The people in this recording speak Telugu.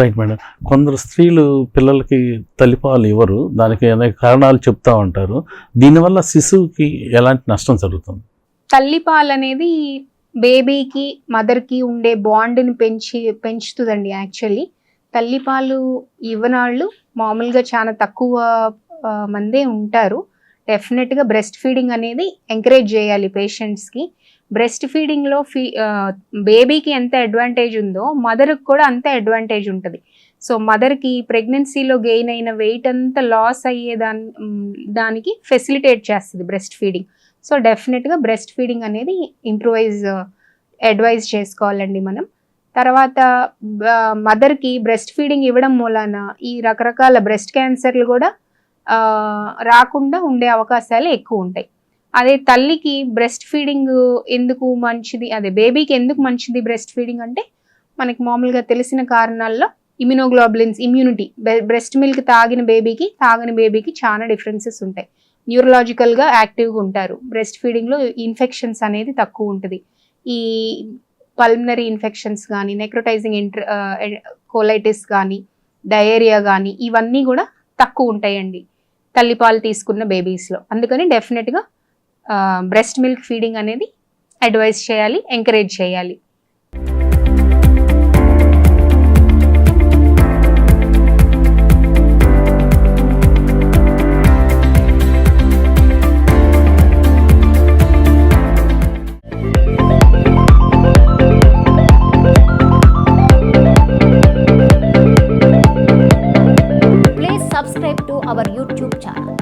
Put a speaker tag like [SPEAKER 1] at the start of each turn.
[SPEAKER 1] రైట్ మేడం కొందరు స్త్రీలు పిల్లలకి తల్లిపాలు ఇవ్వరు. దానికి అనేక కారణాలు చెప్తా ఉంటారు. దీనివల్ల శిశువుకి ఎలాంటి నష్టం జరుగుతుంది?
[SPEAKER 2] తల్లిపాలు అనేది బేబీకి మదర్కి ఉండే బాండ్ని పెంచి పెంచుతుందండి యాక్చువల్లీ. తల్లిపాలు ఇవ్వనాళ్ళు మామూలుగా చాలా తక్కువ మందే ఉంటారు. డెఫినెట్గా బ్రెస్ట్ ఫీడింగ్ అనేది ఎంకరేజ్ చేయాలి పేషెంట్స్కి. బ్రెస్ట్ ఫీడింగ్లో ఫీ బేబీకి ఎంత అడ్వాంటేజ్ ఉందో మదర్కి కూడా అంతే అడ్వాంటేజ్ ఉంటుంది. సో మదర్కి ప్రెగ్నెన్సీలో గెయిన్ అయిన వెయిట్ అంతా లాస్ అయ్యే దాని దానికి ఫెసిలిటేట్ చేస్తుంది బ్రెస్ట్ ఫీడింగ్. సో డెఫినెట్గా బ్రెస్ట్ ఫీడింగ్ అనేది ఇంప్రూవైజ్ అడ్వైజ్ చేసుకోవాలండి మనం. తర్వాత మదర్కి బ్రెస్ట్ ఫీడింగ్ ఇవ్వడం మూలాన ఈ రకరకాల బ్రెస్ట్ క్యాన్సర్లు కూడా రాకుండా ఉండే అవకాశాలు ఎక్కువ ఉంటాయి. అదే తల్లికి బ్రెస్ట్ ఫీడింగ్ ఎందుకు మంచిది? అదే బేబీకి ఎందుకు మంచిది బ్రెస్ట్ ఫీడింగ్ అంటే మనకి మామూలుగా తెలిసిన కారణాల్లో ఇమ్యునోగ్లోబులిన్స్ ఇమ్యూనిటీ బ్రెస్ట్ మిల్క్ తాగిన బేబీకి తాగని బేబీకి చాలా డిఫరెన్సెస్ ఉంటాయి. న్యూరలాజికల్గా యాక్టివ్గా ఉంటారు. బ్రెస్ట్ ఫీడింగ్లో ఇన్ఫెక్షన్స్ అనేది తక్కువ ఉంటుంది. ఈ పల్మనరీ ఇన్ఫెక్షన్స్ కానీ నెక్రోటైజింగ్ ఇంటర్ కోలైటిస్ కానీ డయేరియా కానీ ఇవన్నీ కూడా తక్కువ ఉంటాయండి తల్లిపాలు తీసుకున్న బేబీస్లో అందుకని డెఫినెట్గా బ్రెస్ట్ మిల్క్ ఫీడింగ్ అనేది అడ్వైజ్ చేయాలి ఎంకరేజ్ చేయాలి our YouTube channel.